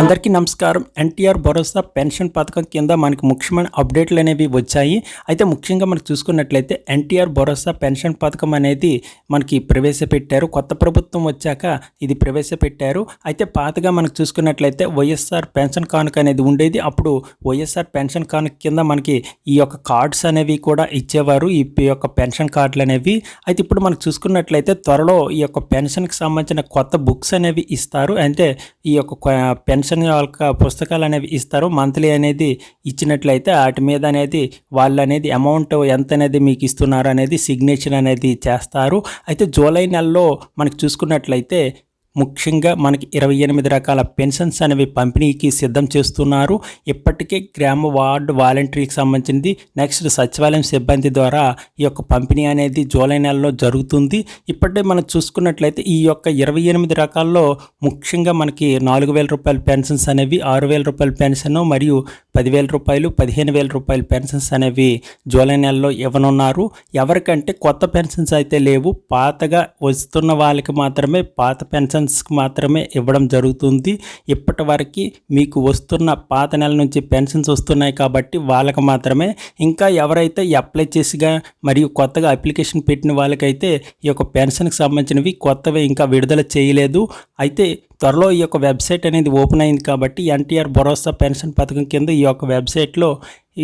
అందరికీ నమస్కారం. ఎన్టీఆర్ భరోసా పెన్షన్ పథకం కింద మనకి ముఖ్యమైన అప్డేట్లు అనేవి వచ్చాయి. అయితే ముఖ్యంగా మనకు చూసుకున్నట్లయితే ఎన్టీఆర్ భరోసా పెన్షన్ పథకం అనేది మనకి ప్రవేశపెట్టారు. కొత్త ప్రభుత్వం వచ్చాక ఇది ప్రవేశపెట్టారు. అయితే పాతగా మనకు చూసుకున్నట్లయితే వైఎస్ఆర్ పెన్షన్ కానుక అనేది ఉండేది. అప్పుడు వైఎస్ఆర్ పెన్షన్ కానుక కింద మనకి ఈ యొక్క కార్డ్స్ అనేవి కూడా ఇచ్చేవారు. ఈ యొక్క పెన్షన్ కార్డులు అనేవి. అయితే ఇప్పుడు మనకు చూసుకున్నట్లయితే త్వరలో ఈ యొక్క పెన్షన్కి సంబంధించిన కొత్త బుక్స్ అనేవి ఇస్తారు. అంటే ఈ యొక్క పెన్షన్ యొక్క పుస్తకాలు అనేవి ఇస్తారు. మంత్లీ అనేది ఇచ్చినట్లయితే వాటి మీద అనేది వాళ్ళు అనేది అమౌంట్ ఎంత అనేది మీకు ఇస్తున్నారు అనేది సిగ్నేచర్ అనేది చేస్తారు. అయితే జూలై నెలలో మనకు చూసుకున్నట్లయితే ముఖ్యంగా మనకి ఇరవై ఎనిమిది రకాల పెన్షన్స్ అనేవి పంపిణీకి సిద్ధం చేస్తున్నారు. ఇప్పటికే గ్రామ వార్డు వాలంటరీకి సంబంధించింది నెక్స్ట్ సచివాలయం సిబ్బంది ద్వారా ఈ యొక్క పంపిణీ అనేది జూలై నెలలో జరుగుతుంది. ఇప్పటికే మనం చూసుకున్నట్లయితే ఈ యొక్క ఇరవై ఎనిమిది రకాల్లో ముఖ్యంగా మనకి నాలుగు వేల రూపాయల పెన్షన్స్ అనేవి ఆరు వేల రూపాయల పెన్షన్ మరియు పదివేల రూపాయలు పదిహేను వేల రూపాయల పెన్షన్స్ అనేవి జూలై నెలలో ఇవ్వనున్నారు. ఎవరికంటే కొత్త పెన్షన్స్ అయితే లేవు. పాతగా వస్తున్న వాళ్ళకి మాత్రమే పాత పెన్షన్ పెన్షన్స్కి మాత్రమే ఇవ్వడం జరుగుతుంది. ఇప్పటి వరకు మీకు వస్తున్న పాత నెల నుంచి పెన్షన్స్ వస్తున్నాయి కాబట్టి వాళ్ళకి మాత్రమే. ఇంకా ఎవరైతే అప్లై చేసిగా మరియు కొత్తగా అప్లికేషన్ పెట్టిన వాళ్ళకైతే ఈ యొక్క పెన్షన్కి సంబంధించినవి కొత్తవి ఇంకా విడుదల చేయలేదు. అయితే త్వరలో ఈ యొక్క వెబ్సైట్ అనేది ఓపెన్ అయింది కాబట్టి ఎన్టీఆర్ భరోసా పెన్షన్ పథకం కింద ఈ యొక్క వెబ్సైట్లో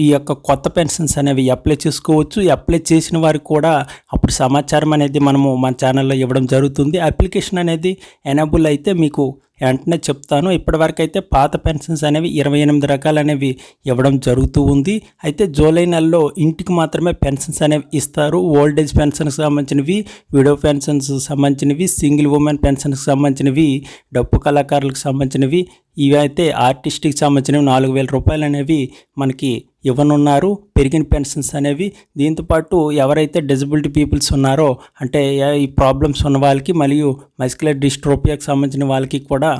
ఈ యొక్క కొత్త పెన్షన్స్ అనేవి అప్లై చేసుకోవచ్చు. అప్లై చేసిన వారికి కూడా అప్పుడు సమాచారం అనేది మనము మన ఛానల్లో ఇవ్వడం జరుగుతుంది. అప్లికేషన్ అనేది ఎనబుల్ అయితే మీకు వెంటనే చెప్తాను. ఇప్పటివరకు అయితే పాత పెన్షన్స్ అనేవి ఇరవై ఎనిమిది రకాలు అనేవి ఇవ్వడం జరుగుతూ ఉంది. అయితే జూలై నెలలో ఇంటికి మాత్రమే పెన్షన్స్ అనేవి ఇస్తారు. ఓల్డ్ ఏజ్ పెన్షన్కి సంబంధించినవి విడో పెన్షన్స్ సంబంధించినవి సింగిల్ ఉమెన్ పెన్షన్కి సంబంధించినవి డప్పు కళాకారులకు సంబంధించినవి ఇవి అయితే ఆర్టిస్ట్కి సంబంధించినవి నాలుగు వేల రూపాయలు అనేవి మనకి ఇవ్వనున్నారు. పెరిగిన పెన్షన్స్ అనేవి. దీంతోపాటు ఎవరైతే డిజబిలిటీ పీపుల్స్ ఉన్నారో అంటే ఈ ప్రాబ్లమ్స్ ఉన్న వాళ్ళకి మరియు మస్కులర్ డిస్ట్రోపియాకి సంబంధించిన వాళ్ళకి కూడా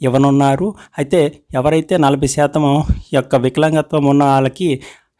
ఇవ్వనున్నారు. అయితే ఎవరైతే నలభై శాతం యొక్క వికలాంగత్వం ఉన్న వాళ్ళకి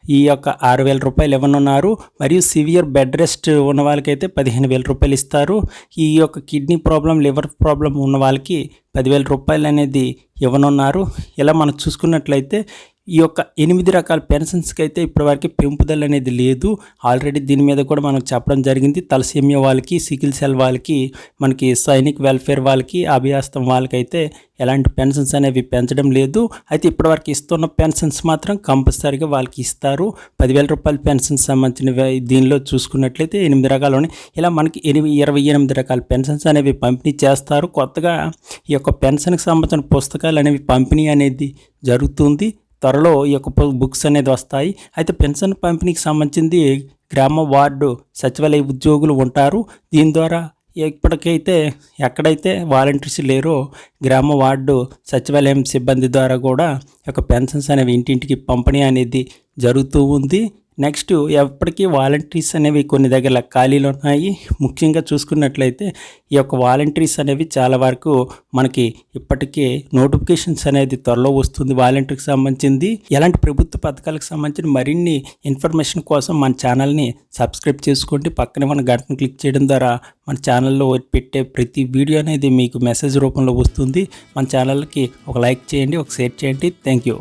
ఈ యొక్క ఆరు వేల రూపాయలు ఇవ్వనున్నారు. మరియు సివియర్ బెడ్ రెస్ట్ ఉన్న వాళ్ళకైతే పదిహేను వేల రూపాయలు ఇస్తారు. ఈ యొక్క కిడ్నీ ప్రాబ్లం లివర్ ప్రాబ్లం ఉన్న వాళ్ళకి పదివేల రూపాయలు అనేది ఇవ్వనున్నారు. ఇలా మనం చూసుకున్నట్లయితే ఈ యొక్క ఎనిమిది రకాల పెన్షన్స్కి అయితే ఇప్పటివరకు పెంపుదల అనేది లేదు. ఆల్రెడీ దీని మీద కూడా మనం చెప్పడం జరిగింది. తలసేమియా వాళ్ళకి సికిల్ సెల్ వాళ్ళకి మనకి సైనిక్ వెల్ఫేర్ వాళ్ళకి అభ్యాస్తం వాళ్ళకైతే ఎలాంటి పెన్షన్స్ అనేవి పెంచడం లేదు. అయితే ఇప్పటివరకు ఇస్తున్న పెన్షన్స్ మాత్రం కంపల్సరీగా వాళ్ళకి ఇస్తారు. పదివేల రూపాయల పెన్షన్స్ సంబంధించిన దీనిలో చూసుకున్నట్లయితే ఎనిమిది రకాలు ఉన్నాయి. ఇలా మనకి ఎనిమిది ఇరవై ఎనిమిది రకాల పెన్షన్స్ అనేవి పంపిణీ చేస్తారు. కొత్తగా ఈ యొక్క పెన్షన్కి సంబంధించిన పుస్తకాలు అనేవి పంపిణీ అనేది జరుగుతుంది. త్వరలో ఈ యొక్క బుక్స్ అనేది వస్తాయి. అయితే పెన్షన్ పంపిణీకి సంబంధించింది గ్రామ వార్డు సచివాలయ ఉద్యోగులు ఉంటారు. దీని ద్వారా ఇప్పటికైతే ఎక్కడైతే వాలంటీర్స్ లేరో గ్రామ వార్డు సచివాలయం సిబ్బంది ద్వారా కూడా యొక్క పెన్షన్స్ అనేవి ఇంటింటికి పంపిణీ అనేది జరుగుతూ ఉంది. నెక్స్ట్ ఎప్పటికీ వాలంటీర్స్ అనేవి కొన్ని దగ్గర ఖాళీలు ఉన్నాయి. ముఖ్యంగా చూసుకున్నట్లయితే ఈ యొక్క వాలంటీర్స్ అనేవి చాలా వరకు మనకి ఇప్పటికే నోటిఫికేషన్స్ అనేది త్వరలో వస్తుంది వాలంటీర్కి సంబంధించింది. ఎలాంటి ప్రభుత్వ పథకాలకు సంబంధించిన మరిన్ని ఇన్ఫర్మేషన్ కోసం మన ఛానల్ని సబ్స్క్రైబ్ చేసుకోండి. పక్కనే మన గంటను క్లిక్ చేయడం ద్వారా మన ఛానల్లో పెట్టే ప్రతి వీడియో అనేది మీకు మెసేజ్ రూపంలో వస్తుంది. మన ఛానల్కి ఒక లైక్ చేయండి ఒక షేర్ చేయండి. Thank you.